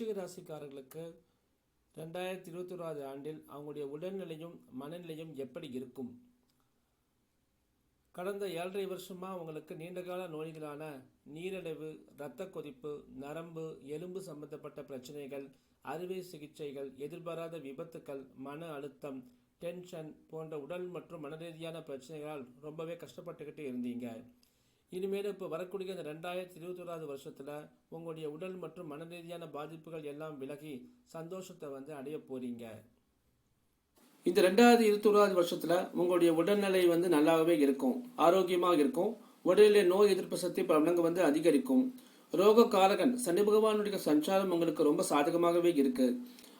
விருச்சிக ராசிக்காரர்களுக்கு ரெண்டாயிரத்தி இருபத்தி ஓராவது ஆண்டில் அவங்களுடைய உடல்நிலையும் மனநிலையும் எப்படி இருக்கும்? கடந்த ஏழரை வருஷமாக உங்களுக்கு நீண்டகால நோய்களான நீரிழிவு இரத்த கொதிப்பு நரம்பு எலும்பு சம்பந்தப்பட்ட பிரச்சனைகள் அறுவை சிகிச்சைகள் எதிர்பாராத விபத்துக்கள் மன அழுத்தம் டென்ஷன் போன்ற உடல் மற்றும் மனரீதியான பிரச்சனைகளால் ரொம்பவே கஷ்டப்பட்டுக்கிட்டு இருந்தீங்க. இனிமேல் இப்போ வரக்கூடிய இந்த ரெண்டாயிரத்தி இருபத்தோராவது வருஷத்தில் உங்களுடைய உடல் மற்றும் மனரீதியான பாதிப்புகள் எல்லாம் விலகி சந்தோஷத்தை வந்து அடைய போறீங்க. இந்த ரெண்டாயிரத்தி இருபத்தோராவது வருஷத்தில் உங்களுடைய உடல்நிலை வந்து நல்லாவே இருக்கும் ஆரோக்கியமாக இருக்கும். உடலிலே நோய் எதிர்ப்பு சக்தி பல வந்து அதிகரிக்கும். ரோக காரகன் சனி பகவானுடைய சஞ்சாரம் உங்களுக்கு ரொம்ப சாதகமாகவே இருக்கு.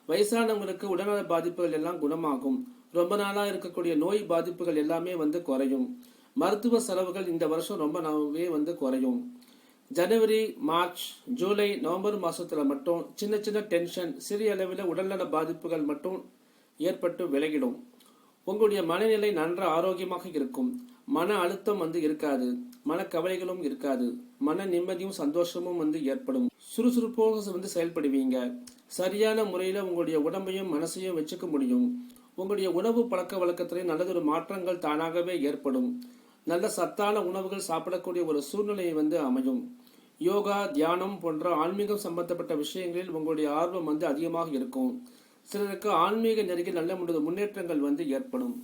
வயசானவங்களுக்கு உடல்நல பாதிப்புகள் எல்லாம் குணமாகும். ரொம்ப நாளாக இருக்கக்கூடிய நோய் பாதிப்புகள் எல்லாமே வந்து குறையும். மருத்துவ செலவுகள் இந்த வருஷம் ரொம்ப நல்லாவே வந்து குறையும். ஜனவரி மார்ச் ஜூலை நவம்பர் மாதத்தில் மட்டும் சின்ன சின்ன டென்ஷன் சிறிய அளவில் உடல்நல பாதிப்புகள் மட்டும் ஏற்பட்டு விலகிடும். உங்களுடைய மனநிலை நன்ற ஆரோக்கியமாக இருக்கும். மன அழுத்தம் வந்து இருக்காது. மனக்கவலைகளும் இருக்காது. மன நிம்மதியும் சந்தோஷமும் வந்து ஏற்படும். சுறுசுறுப்போக வந்து செயல்படுவீங்க. சரியான முறையில் உங்களுடைய உடம்பையும் மனசையும் வச்சுக்க முடியும். உங்களுடைய உணவு பழக்க வழக்கத்திலே நல்லதொரு மாற்றங்கள் தானாகவே ஏற்படும். நல்ல சத்தான உணவுகள் சாப்பிடக்கூடிய ஒரு சூழ்நிலையை வந்து அமையும். யோகா தியானம் போன்ற ஆன்மீகம் சம்பந்தப்பட்ட விஷயங்களில் உங்களுடைய ஆர்வம் வந்து அதிகமாக இருக்கும். சிலருக்கு ஆன்மீக நெருங்கி நல்ல முன்னேற்றங்கள் வந்து ஏற்படும்.